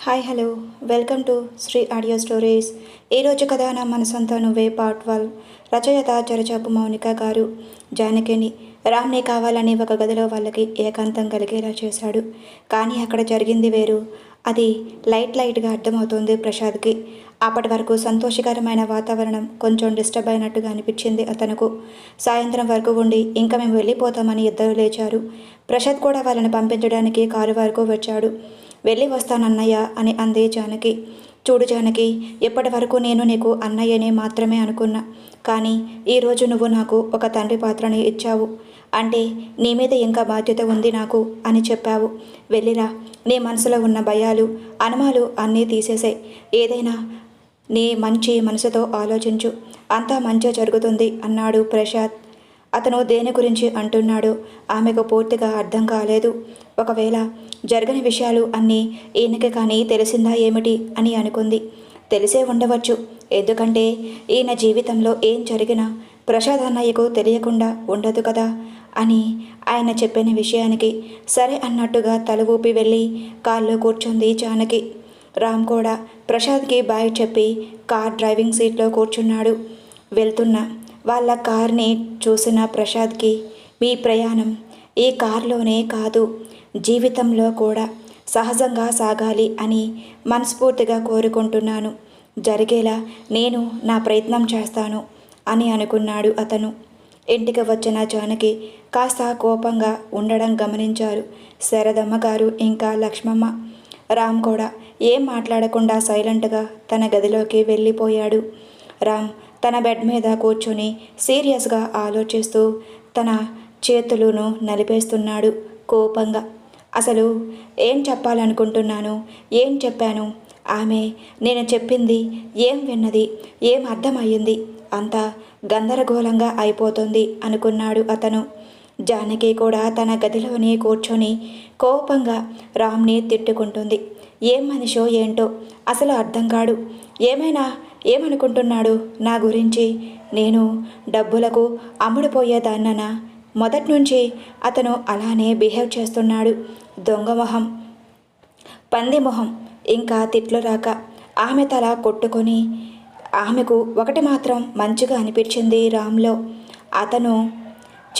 Hi hello. Welcome to Shri audio stories. ఈరోజు కథ నా మనసంతా నువ్వే పార్ట్ ట్వెల్వ్ రచయిత చరచాపు మౌనిక గారు జానకిని. రామ్నే కావాలని ఒక గదిలో వాళ్ళకి ఏకాంతం కలిగేలా చేశాడు. కానీ అక్కడ జరిగింది వేరు. అది లైట్ లైట్గా అర్థమవుతుంది ప్రసాద్కి. అప్పటి వరకు సంతోషకరమైన వాతావరణం కొంచెం డిస్టర్బ్ అయినట్టుగా అనిపించింది అతనుకు. సాయంత్రం వరకు ఉండి ఇంకా మేము వెళ్ళిపోతామని ఇద్దరు లేచారు. ప్రసాద్ కూడా వాళ్ళని పంపించడానికి కారు వరకు వచ్చాడు. వెళ్ళి వస్తానన్నయ్య అని అంది జానకి. చూడు జానకి ఇప్పటి వరకు నేను నీకు అన్నయ్యనే మాత్రమే అనుకున్నా. కానీ ఈరోజు నువ్వు నాకు ఒక తండ్రి పాత్రని ఇచ్చావు. అంటే నీ మీద ఇంకా బాధ్యత ఉంది నాకు అని చెప్పావు. వెళ్ళిరా నీ మనసులో ఉన్న భయాలు అనుమాలు అన్నీ తీసేసాయి. ఏదైనా నీ మంచి మనసుతో ఆలోచించు. అంతా మంచి జరుగుతుంది అన్నాడు ప్రసాద్ అతను దేని గురించి అంటున్నాడు ఆమెకు పూర్తిగా అర్థం కాలేదు. ఒకవేళ జరగని విషయాలు అన్నీ ఈయనకి కానీ తెలిసిందా ఏమిటి అని అనుకుంది. తెలిసే ఉండవచ్చు. ఎందుకంటే ఈయన జీవితంలో ఏం జరిగినా ప్రసాద్ అన్నయ్యకు తెలియకుండా ఉండదు కదా అని ఆయన చెప్పిన విషయానికి సరే అన్నట్టుగా తల ఊపి వెళ్ళి కారులో కూర్చుంది జానకి. రామ్ కూడా ప్రసాద్కి బాయ్ చెప్పి కార్ డ్రైవింగ్ సీట్లో కూర్చున్నాడు. వెళ్తున్నా వాళ్ళ కార్ని చూసిన ప్రసాద్కి మీ ప్రయాణం ఈ కారులోనే కాదు జీవితంలో కూడా సహజంగా సాగాలి అని మనస్ఫూర్తిగా కోరుకుంటున్నాను. జరిగేలా నేను నా ప్రయత్నం చేస్తాను అని అనుకున్నాడు అతను. ఇంటికి వచ్చిన జానకి కాస్త కోపంగా ఉండడం గమనించారు. శరదమ్మ గారు ఇంకా లక్ష్మమ్మ రామ్ కూడా ఏం మాట్లాడకుండా సైలెంట్గా తన గదిలోకి వెళ్ళిపోయాడు. రామ్ తన బెడ్ మీద కూర్చొని సీరియస్గా ఆలోచిస్తూ తన చేతులను నలిపేస్తున్నాడు కోపంగా. అసలు ఏం చెప్పాలనుకుంటున్నాను? ఏం చెప్పాను? ఆమె నేను చెప్పింది ఏం విన్నది? ఏం అర్థమయ్యింది? అంతా గందరగోళంగా అయిపోతుంది అనుకున్నాడు అతను. జానకి కూడా తన గదిలోనే కూర్చొని కోపంగా రామ్ని తిట్టుకుంటుంది. ఏం మనిషో ఏంటో? అసలు అర్థం కాడు ఏమైనా ఏమనుకుంటున్నాడు నా గురించి? నేను డబ్బులకు అమ్ముడుపోయేదాన్ననా? మొదటి నుంచి అతను అలానే బిహేవ్ చేస్తున్నాడు. దొంగ మొహం. పంది మొహం. ఇంకా తిట్లు రాక. ఆమె తల కొట్టుకొని ఆమెకు ఒకటి మాత్రం మంచిగా అనిపించింది రామ్లో. అతను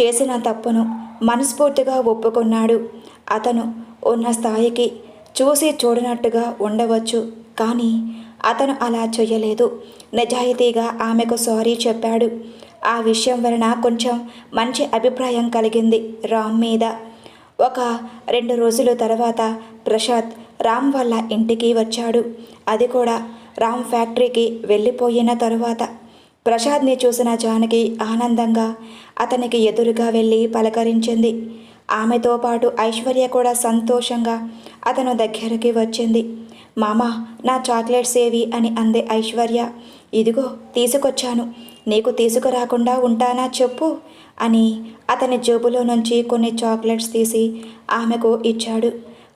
చేసిన తప్పును మనస్ఫూర్తిగా ఒప్పుకున్నాడు. అతను ఉన్న స్థాయికి చూసి చూడనట్టుగా ఉండవచ్చు. కానీ అతను అలా చేయలేదు నిజాయితీగా ఆమెకు సారీ చెప్పాడు. ఆ విషయం వలన కొంచెం మంచి అభిప్రాయం కలిగింది రామ్ మీద. ఒక రెండు రోజుల తర్వాత ప్రసాద్ రామ్ వాళ్ళ ఇంటికి వచ్చాడు. అది కూడా రామ్ ఫ్యాక్టరీకి వెళ్ళిపోయిన తరువాత. ప్రసాద్ని చూసిన జానకి ఆనందంగా అతనికి ఎదురుగా వెళ్ళి పలకరించింది. ఆమెతో పాటు ఐశ్వర్య కూడా సంతోషంగా అతను దగ్గరికి వచ్చింది. మామా నా చాక్లెట్స్ ఏవి? అని అంది ఐశ్వర్య. ఇదిగో తీసుకొచ్చాను. నీకు తీసుకురాకుండా ఉంటానా చెప్పు అని అతని జేబులో నుంచి కొన్ని చాక్లెట్స్ తీసి ఆమెకు ఇచ్చాడు.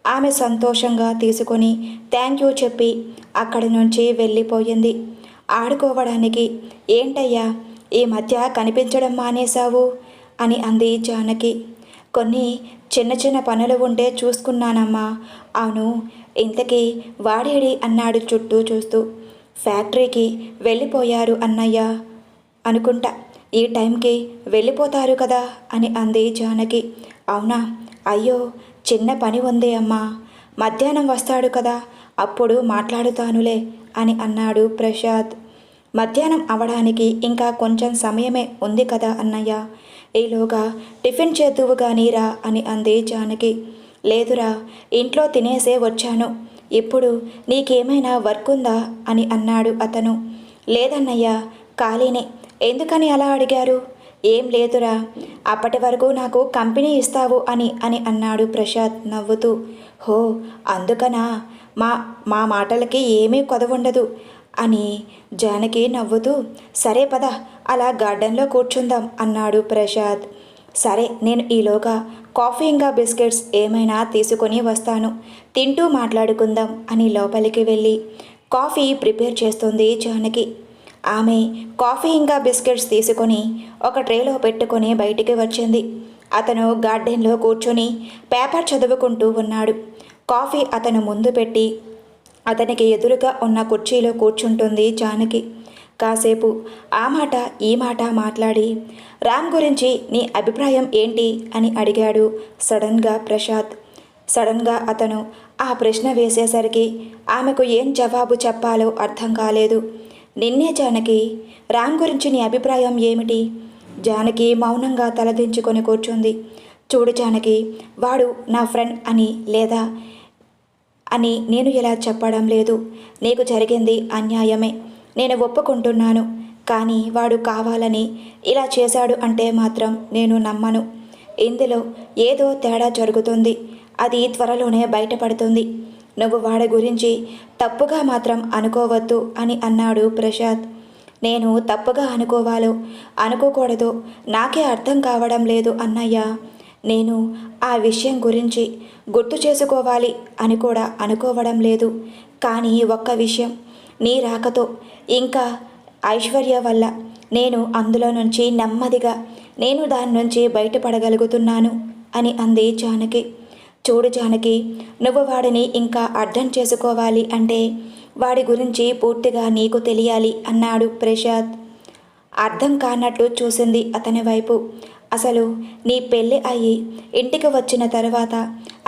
ఆమె సంతోషంగా తీసుకొని థ్యాంక్ యూ చెప్పి అక్కడి నుంచి వెళ్ళిపోయింది. ఆడుకోవడానికి ఏంటయ్యా ఈ మధ్య కనిపించడం మానేశావు? అని అంది జానకి. కొన్ని చిన్న చిన్న పనులు ఉంటే చూసుకున్నానమ్మా. అవును ఇంతకీ వాడేడి అన్నాడు చుట్టూ చూస్తూ. ఫ్యాక్టరీకి వెళ్ళిపోయారు అన్నయ్య అనుకుంటా. ఈ టైంకి వెళ్ళిపోతారు కదా అని అంది జానకి. అవునా? అయ్యో చిన్న పని ఉంది అమ్మా. మధ్యాహ్నం వస్తాడు కదా అప్పుడు మాట్లాడుతానులే అని అన్నాడు ప్రసాద్ మధ్యాహ్నం అవడానికి ఇంకా కొంచెం సమయమే ఉంది కదా అన్నయ్య. ఈలోగా టిఫిన్ చేద్దువు గానీరా అని అంది జానకి. లేదురా ఇంట్లో తినేసే వచ్చాను. ఇప్పుడు నీకేమైనా వర్క్ ఉందా అని అన్నాడు అతను. లేదన్నయ్య ఖాళీనే. ఎందుకని అలా అడిగారు? ఏం లేదురా అప్పటి వరకు నాకు కంపెనీ ఇస్తావు అని అని అన్నాడు ప్రసాద్ నవ్వుతూ. హో అందుకనా? మా మా మాటలకి ఏమీ కొదవుండదు అని జానకి నవ్వుతూ. సరే పద అలా గార్డెన్లో కూర్చుందాం అన్నాడు ప్రసాద్ సరే నేను ఈలోగా కాఫీ ఇంకా బిస్కెట్స్ ఏమైనా తీసుకొని వస్తాను. తింటూ మాట్లాడుకుందాం అని లోపలికి వెళ్ళి కాఫీ ప్రిపేర్ చేస్తుంది జానకి. ఆమె కాఫీ ఇంకా బిస్కెట్స్ తీసుకొని ఒక ట్రేలో పెట్టుకొని బయటికి వచ్చింది. అతను గార్డెన్లో కూర్చొని పేపర్ చదువుకుంటూ ఉన్నాడు. కాఫీ అతను ముందు పెట్టి అతనికి ఎదురుగా ఉన్న కుర్చీలో కూర్చుంటుంది జానకి. కాసేపు. ఆ మాట ఈ మాట మాట్లాడి రామ్ గురించి నీ అభిప్రాయం ఏంటి? అని అడిగాడు సడన్గా ప్రసాద్ సడన్గా అతను ఆ ప్రశ్న వేసేసరికి ఆమెకు ఏం జవాబు చెప్పాలో అర్థం కాలేదు. నిన్నే జానకి రామ్ గురించి నీ అభిప్రాయం ఏమిటి? జానకి మౌనంగా తలదించుకొని కూర్చుంది. చూడు జానకి వాడు నా ఫ్రెండ్ అని లేదా అని నేను ఇలా చెప్పడం లేదు. నీకు జరిగింది అన్యాయమే. నేను ఒప్పుకుంటున్నాను. కానీ వాడు కావాలని ఇలా చేశాడు అంటే మాత్రం నేను నమ్మను. ఇందులో ఏదో తేడా జరుగుతుంది. అది త్వరలోనే బయటపడుతుంది. నువ్వు వాడి గురించి తప్పుగా మాత్రం అనుకోవద్దు అని అన్నాడు ప్రసాద్ నేను తప్పుగా అనుకోవాలో అనుకోకూడదు నాకే అర్థం కావడం లేదు అన్నయ్య. నేను ఆ విషయం గురించి గుర్తు చేసుకోవాలి అని కూడా అనుకోవడం లేదు. కానీ ఒక్క విషయం నీ రాకతో. ఇంకా ఐశ్వర్య వల్ల నేను అందులో నుంచి నెమ్మదిగా నేను దాని నుంచి బయటపడగలుగుతున్నాను అని అంది జానకి. చూడు జానకి నువ్వు వాడిని ఇంకా అర్థం చేసుకోవాలి అంటే వాడి గురించి పూర్తిగా నీకు తెలియాలి అన్నాడు ప్రసాద్ అర్థం కానట్టు చూసింది అతని వైపు. అసలు నీ పెళ్ళి అయ్యి ఇంటికి వచ్చిన తర్వాత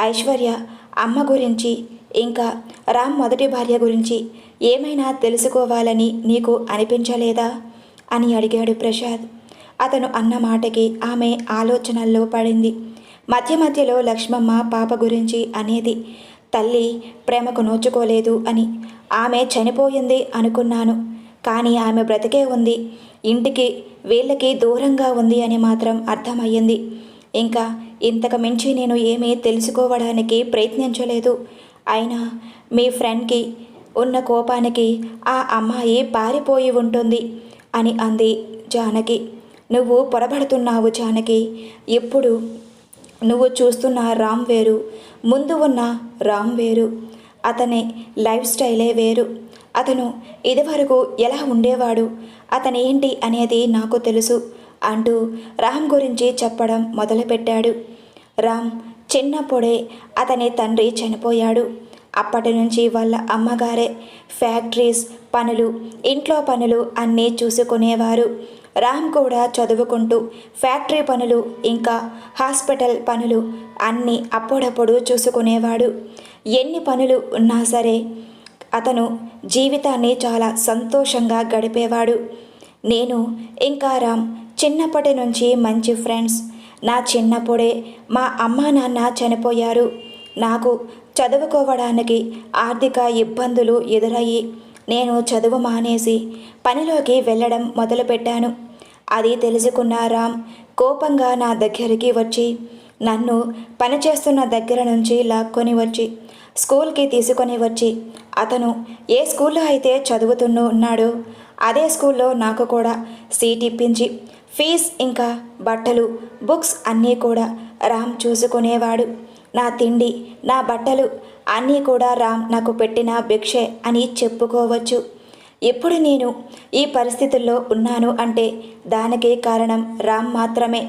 ఐశ్వర్య అమ్మ గురించి ఇంకా రామ్ మొదటి భార్య గురించి ఏమైనా తెలుసుకోవాలని నీకు అనిపించలేదా? అని అడిగాడు ప్రసాద్. అతను అన్న మాటకి ఆమె ఆలోచనల్లో పడింది. మధ్య మధ్యలో లక్ష్మమ్మ పాప గురించి అనేది తల్లి ప్రేమకు నోచుకోలేదు అని ఆమె చనిపోయింది అనుకున్నాను. కానీ ఆమె బ్రతికే ఉంది. ఇంటికి వీళ్ళకి దూరంగా ఉంది అని మాత్రం అర్థమయ్యింది. ఇంకా ఇంతకు మించి నేను ఏమీ తెలుసుకోవడానికి ప్రయత్నించలేదు. అయినా మీ ఫ్రెండ్కి ఉన్న కోపానికి ఆ అమ్మాయి పారిపోయి ఉంటుంది అని అంది జానకి. నువ్వు పొరబడుతున్నావు జానకి. ఇప్పుడు నువ్వు చూస్తున్న రామ్ వేరు. ముందు ఉన్న రామ్ వేరు. అతని లైఫ్ స్టైలే వేరు. అతను ఇదివరకు ఎలా ఉండేవాడు? అతను ఏంటి అనేది నాకు తెలుసు అంటూ రామ్ గురించి చెప్పడం మొదలుపెట్టాడు. రామ్ చిన్నప్పుడే అతని తండ్రి చనిపోయాడు. అప్పటి నుంచి వాళ్ళ అమ్మగారే ఫ్యాక్టరీస్ పనులు ఇంట్లో పనులు అన్నీ చూసుకునేవారు. రామ్ కూడా చదువుకుంటూ ఫ్యాక్టరీ పనులు ఇంకా హాస్పిటల్ పనులు అన్నీ అప్పుడప్పుడు చూసుకునేవాడు. ఎన్ని పనులు ఉన్నా సరే అతను జీవితాన్ని చాలా సంతోషంగా గడిపేవాడు. నేను ఇంకా రామ్ చిన్నప్పటి నుంచి మంచి ఫ్రెండ్స్ నా చిన్నప్పుడే మా అమ్మా నాన్న చనిపోయారు. నాకు చదువుకోవడానికి ఆర్థిక ఇబ్బందులు ఎదురయ్యి నేను చదువు మానేసి పనిలోకి వెళ్ళడం మొదలుపెట్టాను. అది తెలుసుకున్న రామ్ కోపంగా నా దగ్గరికి వచ్చి నన్ను పనిచేస్తున్న దగ్గర నుంచి లాక్కొని వచ్చి స్కూల్కి తీసుకొని వచ్చి అతను ఏ స్కూల్లో అయితే చదువుతున్నో ఉన్నాడో అదే స్కూల్లో నాకు కూడా సీట్ ఇప్పించి ఫీజ్ ఇంకా బట్టలు బుక్స్ అన్నీ కూడా రామ్ చూసుకునేవాడు. నా తిండి నా బట్టలు అన్నీ కూడా రామ్ నాకు పెట్టిన భిక్షే అని చెప్పుకోవచ్చు. ఇప్పుడు నేను ఈ పరిస్థితుల్లో ఉన్నాను అంటే దానికి కారణం రామ్ మాత్రమే.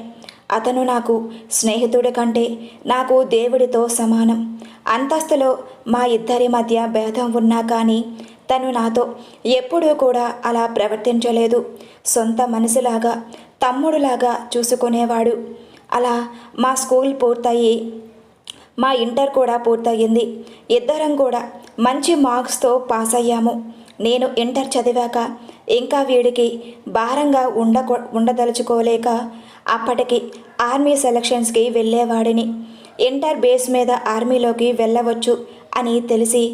అతను నాకు స్నేహితుడి కంటే నాకు దేవుడితో సమానం. అంతస్తులో మా ఇద్దరి మధ్య భేదం ఉన్నా కానీ తను నాతో ఎప్పుడూ కూడా అలా ప్రవర్తించలేదు. సొంత మనసులాగా తమ్ముడులాగా చూసుకునేవాడు. అలా మా స్కూల్ పూర్తయి మా ఇంటర్ కూడా పూర్తయింది ఇద్దరం కూడా మంచి మార్క్స్తో పాస్ అయ్యాము నేను ఇంటర్ చదివాక ఇంకా వీడికి భారంగా ఉండకో ఉండదలుచుకోలేక అప్పటికి ఆర్మీ సెలక్షన్స్కి వెళ్ళేవాడిని. ఇంటర్ బేస్ మీద ఆర్మీలోకి వెళ్ళవచ్చు అని తెలిసి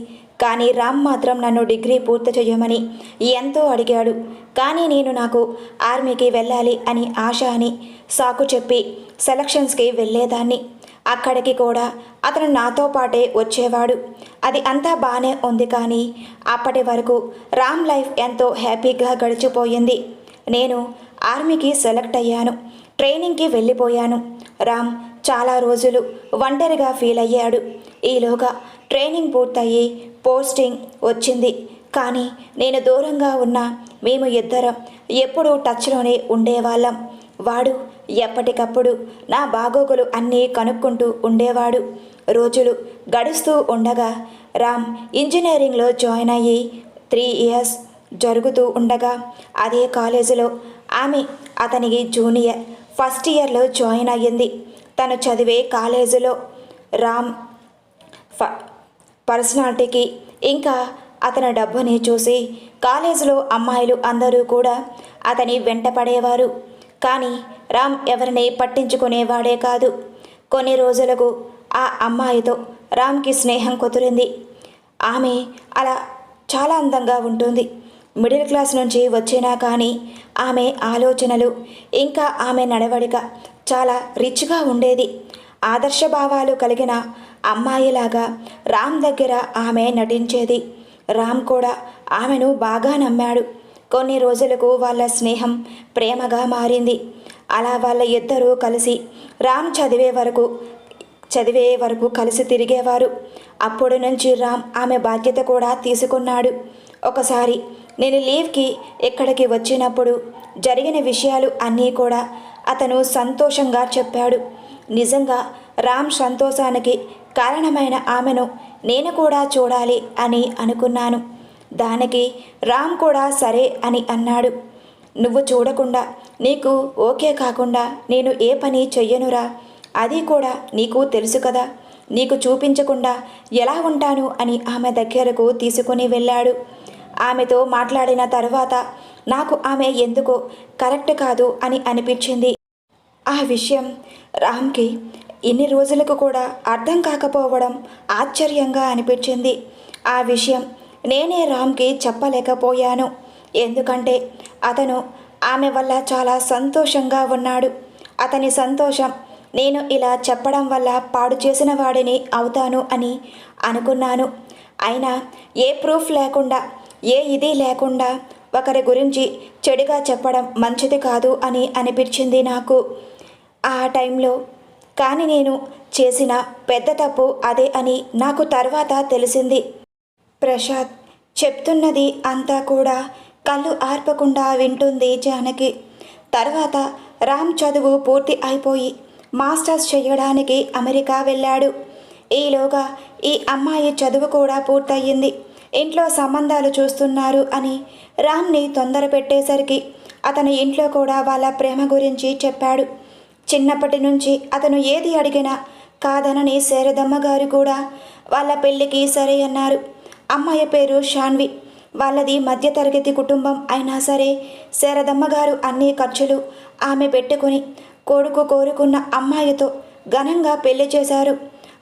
కానీ రామ్ మాత్రం నన్ను డిగ్రీ పూర్తి చేయమని ఎంతో అడిగాడు. కానీ నేను నాకు ఆర్మీకి వెళ్ళాలి అని ఆశ అని సాకు చెప్పి సెలక్షన్స్కి వెళ్ళేదాన్ని. అక్కడికి కూడా అతను నాతో పాటే వచ్చేవాడు. అది అంతా బాగానే ఉంది కానీ అప్పటి వరకు రామ్ లైఫ్ ఎంతో హ్యాపీగా గడిచిపోయింది. నేను ఆర్మీకి సెలెక్ట్ అయ్యాను. ట్రైనింగ్కి వెళ్ళిపోయాను. రామ్ చాలా రోజులు ఒంటరిగా ఫీల్ అయ్యాడు. ఈలోగా ట్రైనింగ్ పూర్తయి పోస్టింగ్ వచ్చింది. కానీ నేను దూరంగా ఉన్న మేము ఇద్దరం ఎప్పుడూ టచ్లోనే ఉండేవాళ్ళం. వాడు ఎప్పటికప్పుడు నా బాగోగులు అన్నీ కనుక్కుంటూ ఉండేవాడు. రోజులు గడుస్తూ ఉండగా రామ్ ఇంజనీరింగ్లో జాయిన్ అయ్యి త్రీ ఇయర్స్ జరుగుతూ ఉండగా అదే కాలేజీలో ఆమె అతనికి జూనియర్ ఫస్ట్ ఇయర్లో జాయిన్ అయ్యింది. తను చదివే కాలేజీలో రామ్ ఫ పర్సనాలిటీకి ఇంకా అతని డబ్బుని చూసి కాలేజీలో అమ్మాయిలు అందరూ కూడా అతని వెంట పడేవారు. కానీ రామ్ ఎవరిని పట్టించుకునేవాడే కాదు. కొన్ని రోజులకు ఆ అమ్మాయితో రామ్కి స్నేహం కుదిరింది. ఆమె అలా చాలా అందంగా ఉంటుంది. మిడిల్ క్లాస్ నుంచి వచ్చినా కానీ ఆమె ఆలోచనలు ఇంకా ఆమె నడవడిక చాలా రిచ్గా ఉండేది. ఆదర్శ భావాలు కలిగిన అమ్మాయిలాగా రామ్ దగ్గర ఆమె నటించేది. రామ్ కూడా ఆమెను బాగా నమ్మాడు. కొన్ని రోజులకు వాళ్ళ స్నేహం ప్రేమగా మారింది. అలా వాళ్ళ ఇద్దరూ కలిసి రామ్ చదివే వరకు చదివే వరకు కలిసి తిరిగేవారు. అప్పటి నుంచి రామ్ ఆమె బాధ్యత కూడా తీసుకున్నాడు. ఒకసారి నేను లీవ్కి ఇక్కడికి వచ్చినప్పుడు జరిగిన విషయాలు అన్నీ కూడా అతను సంతోషంగా చెప్పాడు. నిజంగా రామ్ సంతోషానికి కారణమైన ఆమెను నేను కూడా చూడాలి అని అనుకున్నాను. దానికి రామ్ కూడా సరే అని అన్నాడు. నువ్వు చూడకుండా నీకు ఓకే కాకుండా నేను ఏ పని చెయ్యనురా? అది కూడా నీకు తెలుసు కదా. నీకు చూపించకుండా ఎలా ఉంటాను అని ఆమె దగ్గరకు తీసుకుని వెళ్ళాడు. ఆమెతో మాట్లాడిన తర్వాత నాకు ఆమె ఎందుకో కరెక్ట్ కాదు అని అనిపించింది. ఆ విషయం రామ్కి ఇన్ని రోజులకు కూడా అర్థం కాకపోవడం ఆశ్చర్యంగా అనిపించింది. ఆ విషయం నేనే రామ్కి చెప్పలేకపోయాను. ఎందుకంటే అతను ఆమె వల్ల చాలా సంతోషంగా ఉన్నాడు. అతని సంతోషం నేను ఇలా చెప్పడం వల్ల పాడు చేసిన వాడిని అవుతాను అని అనుకున్నాను. అయినా ఏ ప్రూఫ్ లేకుండా ఏ ఇది లేకుండా ఒకరి గురించి చెడుగా చెప్పడం మంచిది కాదు అని అనిపించింది నాకు. ఆ టైంలో కానీ నేను చేసిన పెద్ద తప్పు అదే అని నాకు తర్వాత తెలిసింది. ప్రసాద్ చెప్తున్నది అంతా కూడా కళ్ళు ఆర్పకుండా వింటుంది జానకి. తర్వాత రామ్ చదువు పూర్తి అయిపోయి మాస్టర్స్ చేయడానికి అమెరికా వెళ్ళాడు. ఈలోగా ఈ అమ్మాయి చదువు కూడా పూర్తయింది. ఇంట్లో సంబంధాలు చూస్తున్నారు అని రామ్ని తొందర పెట్టేసరికి అతని ఇంట్లో కూడా వాళ్ళ ప్రేమ గురించి చెప్పాడు. చిన్నప్పటి నుంచి అతను ఏది అడిగినా కాదనని శారదమ్మ గారు కూడా వాళ్ళ పెళ్ళికి సరే అన్నారు. అమ్మాయి పేరు షాన్వి. వాళ్ళది మధ్యతరగతి కుటుంబం అయినా సరే శారదమ్మ గారు అన్ని ఖర్చులు ఆమె పెట్టుకుని కొడుకు కోరుకున్న అమ్మాయితో ఘనంగా పెళ్ళి చేశారు.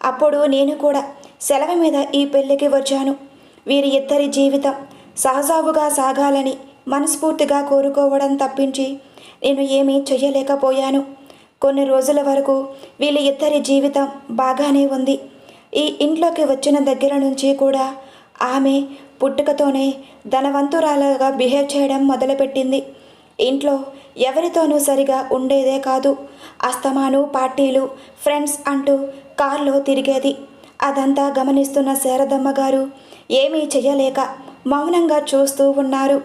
అప్పుడు నేను కూడా సెలవు మీద ఈ పెళ్ళికి వచ్చాను. వీరి ఇద్దరి జీవితం సహజావుగా సాగాలని మనస్ఫూర్తిగా కోరుకోవడం తప్పించి నేను ఏమీ చెయ్యలేకపోయాను. కొన్ని రోజుల వరకు వీళ్ళ ఇద్దరి జీవితం బాగానే ఉంది. ఈ ఇంట్లోకి వచ్చిన దగ్గర నుంచి కూడా ఆమె పుట్టుకతోనే ధనవంతురాలుగా బిహేవ్ చేయడం మొదలుపెట్టింది. ఇంట్లో ఎవరితోనూ సరిగా ఉండేదే కాదు. అస్తమాను పార్టీలు ఫ్రెండ్స్ అంటూ కార్లో తిరిగేది. అదంతా గమనిస్తున్న శారదమ్మ గారు ఏమీ చెయ్యలేక మౌనంగా చూస్తూ ఉన్నారు.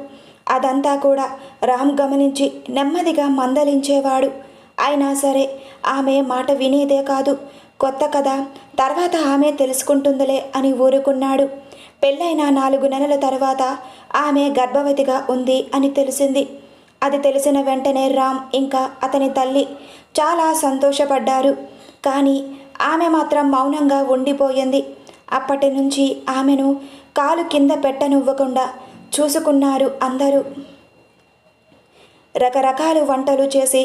అదంతా కూడా రామ్ గమనించి నెమ్మదిగా మందలించేవాడు. అయినా సరే ఆమె మాట వినేదే కాదు. కొత్త కథ తర్వాత ఆమె తెలుసుకుంటుందిలే అని ఊరుకున్నాడు. పెళ్ళైన నాలుగు నెలల తర్వాత ఆమె గర్భవతిగా ఉంది అని తెలిసింది. అది తెలిసిన వెంటనే రామ్ ఇంకా అతని తల్లి చాలా సంతోషపడ్డారు. కానీ ఆమె మాత్రం మౌనంగా ఉండిపోయింది. అప్పటి నుంచి ఆమెను కాలు కింద పెట్టనివ్వకుండా చూసుకున్నారు అందరూ. రకరకాల వంటలు చేసి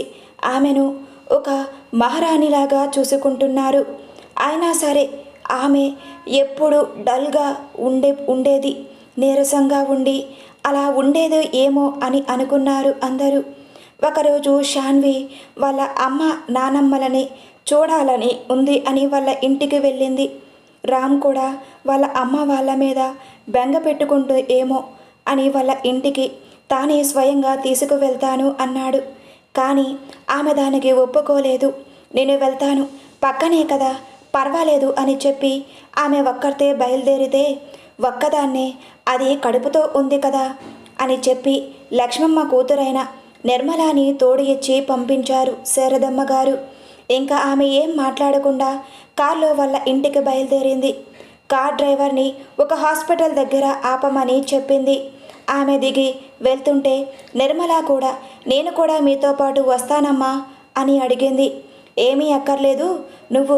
ఆమెను ఒక మహారాణిలాగా చూసుకుంటున్నారు. అయినా సరే ఆమె ఎప్పుడు డల్గా ఉండే ఉండేది నీరసంగా ఉండి అలా ఉండేదో ఏమో అని అనుకున్నారు అందరూ. ఒకరోజు షాన్వి వాళ్ళ అమ్మ నానమ్మలని చూడాలని ఉంది అని వాళ్ళ ఇంటికి వెళ్ళింది. రామ్ కూడా వాళ్ళ అమ్మ వాళ్ళ మీద బెంగ పెట్టుకుంటూ ఏమో అని వాళ్ళ ఇంటికి తానే స్వయంగా తీసుకువెళ్తాను అన్నాడు. కానీ ఆమె దానికి ఒప్పుకోలేదు. నేను వెళ్తాను. పక్కనే కదా. పర్వాలేదు అని చెప్పి ఆమె ఒక్కరితే బయలుదేరితే ఒక్కదాన్నే అది కడుపుతో ఉంది కదా అని చెప్పి లక్ష్మమ్మ కూతురైన నిర్మలాని తోడు ఇచ్చి పంపించారు శారదమ్మ గారు. ఇంకా ఆమె ఏం మాట్లాడకుండా కారులో వాళ్ళ ఇంటికి బయలుదేరింది. కార్ డ్రైవర్ని ఒక హాస్పిటల్ దగ్గర ఆపమని చెప్పింది. ఆమె దిగి వెళ్తుంటే నిర్మల కూడా నేను కూడా మీతో పాటు వస్తానమ్మా అని అడిగింది. ఏమీ అక్కర్లేదు నువ్వు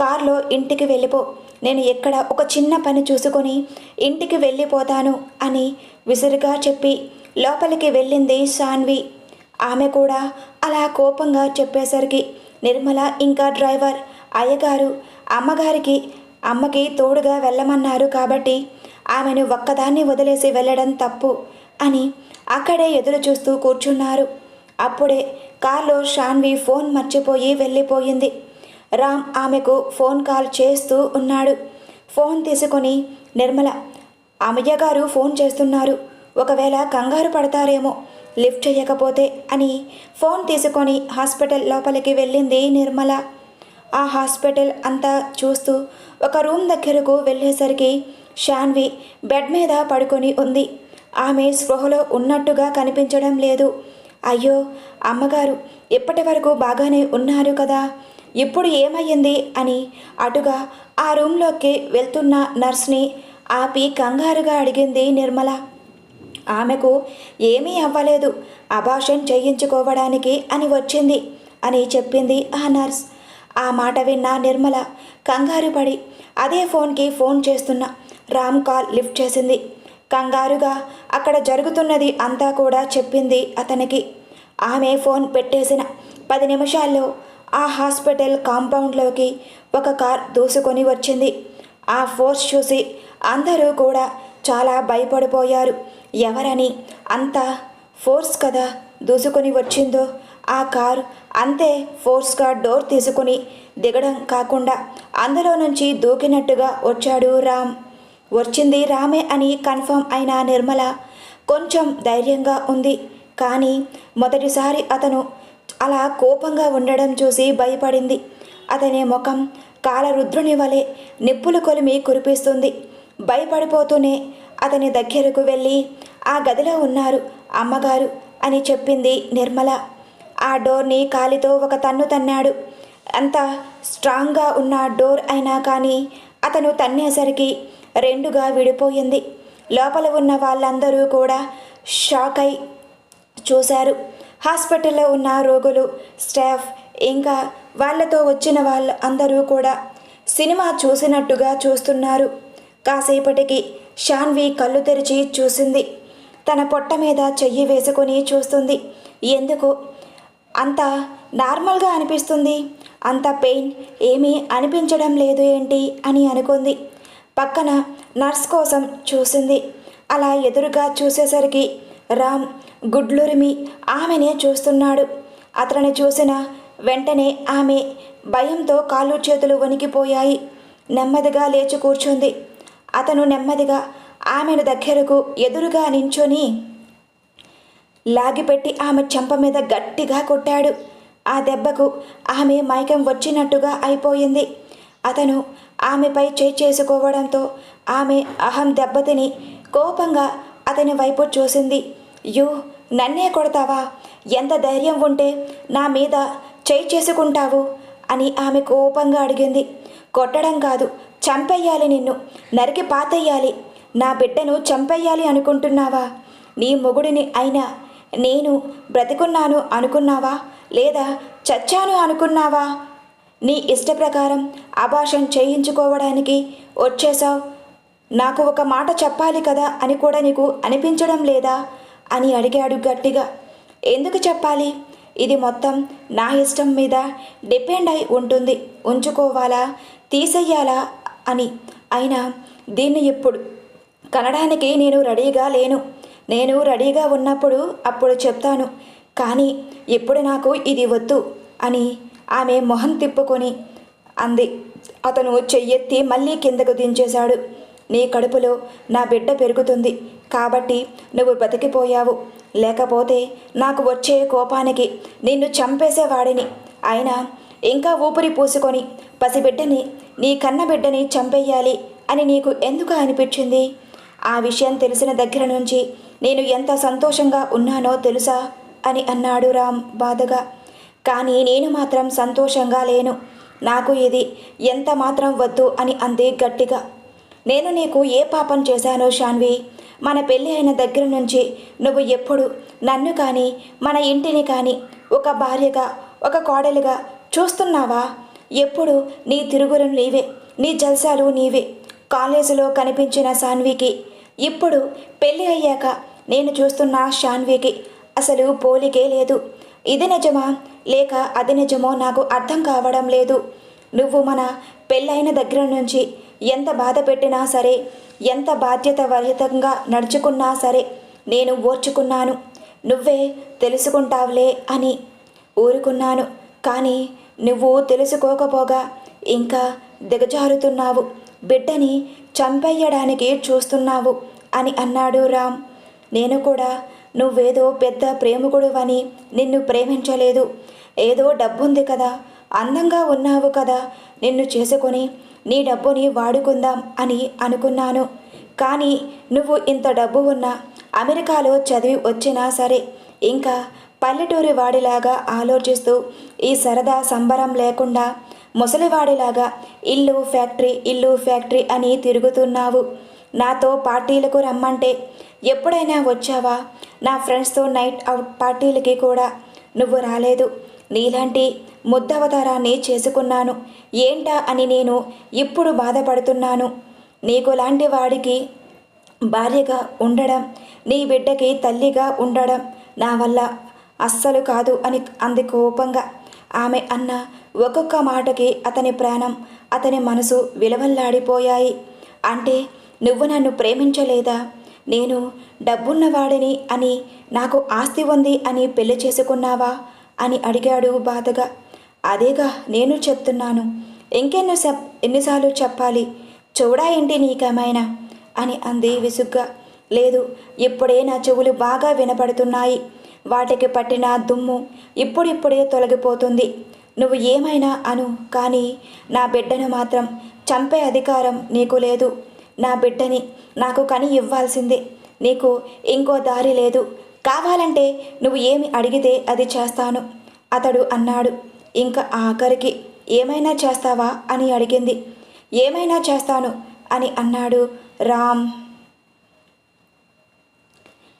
కార్లో ఇంటికి వెళ్ళిపో. నేను ఎక్కడ ఒక చిన్న పని చూసుకొని ఇంటికి వెళ్ళిపోతాను అని విసురుగా చెప్పి లోపలికి వెళ్ళింది సాన్వి ఆమె కూడా అలా కోపంగా చెప్పేసరికి నిర్మల ఇంకా డ్రైవర్ అయ్యగారు అమ్మగారికి అమ్మకి తోడుగా వెళ్ళమన్నారు కాబట్టి ఆమెను ఒక్కదాన్ని వదిలేసి వెళ్ళడం తప్పు అని అక్కడే ఎదురు చూస్తూ కూర్చున్నారు. అప్పుడే కార్లో షాన్వి ఫోన్ మర్చిపోయి వెళ్ళిపోయింది. రామ్ ఆమెకు ఫోన్ కాల్ చేస్తూ ఉన్నాడు. ఫోన్ తీసుకొని నిర్మల అమ్మయ్య గారు ఫోన్ చేస్తున్నారు. ఒకవేళ కంగారు పడతారేమో లిఫ్ట్ చేయకపోతే అని ఫోన్ తీసుకొని హాస్పిటల్ లోపలికి వెళ్ళింది నిర్మల. ఆ హాస్పిటల్ అంతా చూస్తూ ఒక రూమ్ దగ్గరకు వెళ్ళేసరికి షాన్వి బెడ్ మీద పడుకొని ఉంది. ఆమె స్పృహలో ఉన్నట్టుగా కనిపించడం లేదు. అయ్యో అమ్మగారు ఇప్పటి వరకు బాగానే ఉన్నారు కదా ఇప్పుడు ఏమయ్యింది అని అటుగా ఆ రూమ్లోకి వెళ్తున్న నర్స్ని ఆపి కంగారుగా అడిగింది నిర్మల. ఆమెకు ఏమీ అవ్వలేదు. అబాషన్ చేయించుకోవడానికి అని వచ్చింది అని చెప్పింది ఆ నర్స్. ఆ మాట విన్న నిర్మల కంగారు పడి అదే ఫోన్కి ఫోన్ చేస్తున్న రామ్ కాల్ లిఫ్ట్ చేసింది. కంగారుగా అక్కడ జరుగుతున్నది అంతా కూడా చెప్పింది అతనికి. ఆమె ఫోన్ పెట్టేసిన పది నిమిషాల్లో ఆ హాస్పిటల్ కాంపౌండ్లోకి ఒక కార్ దూసుకొని వచ్చింది. ఆ ఫోర్స్ చూసి అందరూ కూడా చాలా భయపడిపోయారు. ఎవరని అంత ఫోర్స్ కదా దూసుకొని వచ్చిందో? ఆ కారు అంతే ఫోర్స్గా డోర్ తీసుకుని దిగడం కాకుండా అందులో నుంచి దూకినట్టుగా వచ్చాడు రామ్. వచ్చింది రామే అని కన్ఫర్మ్ అయిన నిర్మల కొంచెం ధైర్యంగా ఉంది. కానీ మొదటిసారి అతను అలా కోపంగా ఉండడం చూసి భయపడింది. అతని ముఖం కాలరుద్రుని వలె నిప్పులు కొలిమి కురిపిస్తుంది. భయపడిపోతూనే అతని దగ్గరకు వెళ్ళి ఆ గదిలో ఉన్నారు. అమ్మగారు అని చెప్పింది నిర్మల. ఆ డోర్ని కాలితో ఒక తన్ను తన్నాడు. అంత స్ట్రాంగ్గా ఉన్న డోర్ అయినా కానీ అతను తన్నేసరికి రెండుగా విడిపోయింది. లోపల ఉన్న వాళ్ళందరూ కూడా షాక్ అయి చూశారు. హాస్పిటల్లో ఉన్న రోగులు స్టాఫ్ ఇంకా వాళ్ళతో వచ్చిన వాళ్ళు అందరూ కూడా సినిమా చూసినట్టుగా చూస్తున్నారు. కాసేపటికి షాన్వి కళ్ళు తెరిచి చూసింది. తన పొట్ట మీద చెయ్యి వేసుకొని చూస్తుంది. ఎందుకు? అంత నార్మల్గా అనిపిస్తుంది. అంత పెయిన్ ఏమీ అనిపించడం లేదు ఏంటి అని అనుకుంది. పక్కన నర్స్ కోసం చూసింది. అలా ఎదురుగా చూసేసరికి రామ్ గుడ్లురిమి ఆమెనే చూస్తున్నాడు. అతనిని చూసిన వెంటనే ఆమె భయంతో కాళ్ళు చేతులు వణికిపోయాయి. నెమ్మదిగా లేచి కూర్చుంది. అతను నెమ్మదిగా ఆమెను దగ్గరకు ఎదురుగా నించొని లాగిపెట్టి ఆమె చెంప మీద గట్టిగా కొట్టాడు. ఆ దెబ్బకు ఆమె మైకం వచ్చినట్టుగా అయిపోయింది. అతను ఆమెపై చేయి చేసుకోవడంతో ఆమె అహం దెబ్బతిని కోపంగా అతని వైపు చూసింది. యూ నన్నే కొడతావా? ఎంత ధైర్యం ఉంటే నా మీద చేయి చేసుకుంటావు? అని ఆమె కోపంగా అడిగింది. కొట్టడం కాదు చంపేయాలి నిన్ను నరికి పాతేయాలి. నా బిడ్డను చంపేయాలి అనుకుంటున్నావా? నీ మొగుడిని అయినా నేను బ్రతికున్నాను అనుకున్నావా? లేదా చచ్చాను అనుకున్నావా? నీ ఇష్ట ప్రకారం అభాషం చేయించుకోవడానికి వచ్చేసావు నాకు ఒక మాట చెప్పాలి కదా అని కూడా నీకు అనిపించడం లేదా? అని అడిగాడు గట్టిగా. ఎందుకు చెప్పాలి? ఇది మొత్తం నా ఇష్టం మీద డిపెండ్ అయి ఉంటుంది. ఉంచుకోవాలా? తీసేయాలా? అని. అయినా దీన్ని ఇప్పుడు కనడానికి నేను రెడీగా లేను. నేను రెడీగా ఉన్నప్పుడు అప్పుడు చెప్తాను కానీ ఇప్పుడు నాకు ఇది వద్దు అని ఆమె మొహం తిప్పుకొని అంది. అతను చెయ్యెత్తి మళ్ళీ కిందకు దించేశాడు. నీ కడుపులో నా బిడ్డ పెరుగుతుంది కాబట్టి నువ్వు బతికిపోయావు. లేకపోతే నాకు వచ్చే కోపానికి నిన్ను చంపేసేవాడిని. అయినా ఇంకా ఊపిరి పూసుకొని పసిబిడ్డని నీ కన్న బిడ్డని చంపేయాలి అని నీకు ఎందుకు అనిపించింది? ఆ విషయం తెలిసిన దగ్గర నుంచి నేను ఎంత సంతోషంగా ఉన్నానో తెలుసా? అని అన్నాడు రామ్ బాధగా. కానీ నేను మాత్రం సంతోషంగా లేను. నాకు ఇది ఎంత మాత్రం వద్దు అని అంది గట్టిగా. నేను నీకు ఏ పాపం చేశానో షాన్వి మన పెళ్ళి అయిన దగ్గర నుంచి నువ్వు ఎప్పుడు నన్ను కానీ మన ఇంటిని కానీ ఒక భార్యగా ఒక కోడలుగా చూస్తున్నావా? ఎప్పుడు నీ తిరుగులు నీవే నీ జల్సాలు నీవే. కాలేజీలో కనిపించిన సాన్వికి ఇప్పుడు పెళ్ళి అయ్యాక నేను చూస్తున్న షాన్వికి అసలు పోలికే లేదు. ఇది నిజమా? లేక అది నిజమో నాకు అర్థం కావడం లేదు. నువ్వు మన పెళ్ళైన దగ్గర నుంచి ఎంత బాధ పెట్టినా సరే ఎంత బాధ్యత వరితంగా నడుచుకున్నా సరే నేను ఓర్చుకున్నాను. నువ్వే తెలుసుకుంటావులే అని ఊరుకున్నాను. కానీ నువ్వు తెలుసుకోకపోగా ఇంకా దిగజారుతున్నావు. బిడ్డని చంపేయడానికి చూస్తున్నావు అని అన్నాడు రామ్. నేను కూడా నువ్వేదో పెద్ద ప్రేమికుడువని నిన్ను ప్రేమించలేదు. ఏదో డబ్బుంది కదా అందంగా ఉన్నావు కదా నిన్ను చేసుకొని నీ డబ్బుని వాడుకుందాం అని అనుకున్నాను. కానీ నువ్వు ఇంత డబ్బు ఉన్నా అమెరికాలో చదివి వచ్చినా సరే ఇంకా పల్లెటూరి వాడిలాగా ఆలోచిస్తూ ఈ సరదా సంబరం లేకుండా ముసలివాడిలాగా ఇల్లు ఫ్యాక్టరీ ఇల్లు ఫ్యాక్టరీ అని తిరుగుతున్నావు. నాతో పార్టీలకు రమ్మంటే ఎప్పుడైనా వచ్చావా? నా ఫ్రెండ్స్తో నైట్ అవుట్ పార్టీలకి కూడా నువ్వు రాలేదు. నీలాంటి ముద్దవతారాన్ని చేసుకున్నాను. ఏంటా అని నేను ఇప్పుడు బాధపడుతున్నాను. నీకు లాంటి వాడికి భార్యగా ఉండడం నీ బిడ్డకి తల్లిగా ఉండడం నా వల్ల అస్సలు కాదు అని అంది కోపంగా. ఆమె అన్న ఒక్కొక్క మాటకి అతని ప్రాణం అతని మనసు విలవల్లాడిపోయాయి. అంటే నువ్వు నన్ను ప్రేమించలేదా? నేను డబ్బున్నవాడిని అని నాకు ఆస్తి ఉంది అని పెళ్ళి చేసుకున్నావా? అని అడిగాడు బాధగా. అదేగా నేను చెప్తున్నాను. ఇంకెన్ని సెప్ ఎన్నిసార్లు చెప్పాలి? చూడా ఏంటి నీకేమైనా? అని అంది విసుగ్గా. లేదు ఇప్పుడే నా చెవులు బాగా వినపడుతున్నాయి. వాటికి పట్టిన దుమ్ము ఇప్పుడిప్పుడే తొలగిపోతుంది. నువ్వు ఏమైనా అను కానీ నా బిడ్డను మాత్రం చంపే అధికారం నీకు లేదు. నా బిడ్డని నాకు కని ఇవ్వాల్సిందే. నీకు ఇంకో దారి లేదు. కావాలంటే నువ్వు ఏమి అడిగితే అది చేస్తాను. అతడు అన్నాడు. ఇంకా ఆఖరికి ఏమైనా చేస్తావా అని అడిగింది. ఏమైనా చేస్తాను అని అన్నాడు రామ్.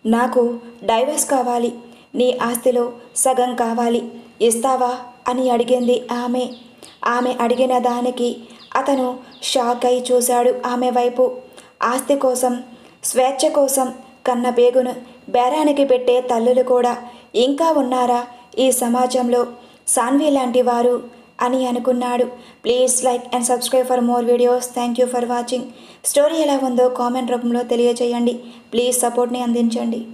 నాకు డైవర్స్ కావాలి. నీ ఆస్తిలో సగం కావాలి. ఇస్తావా? అని అడిగింది ఆమె. ఆమె అడిగిన దానికి అతను షాక్ అయి చూశాడు ఆమె వైపు. ఆస్తి కోసం స్వేచ్ఛ కోసం కన్న పేగును బేరానికి పెట్టే తల్లులు కూడా ఇంకా ఉన్నారా ఈ సమాజంలో? సాన్వి లాంటి వారు అని అనుకున్నాడు. Please like and subscribe for more videos. Thank you for watching. Story ఎలా ఉందో కామెంట్ రూపంలో తెలియజేయండి. ప్లీజ్ సపోర్ట్ని అందించండి.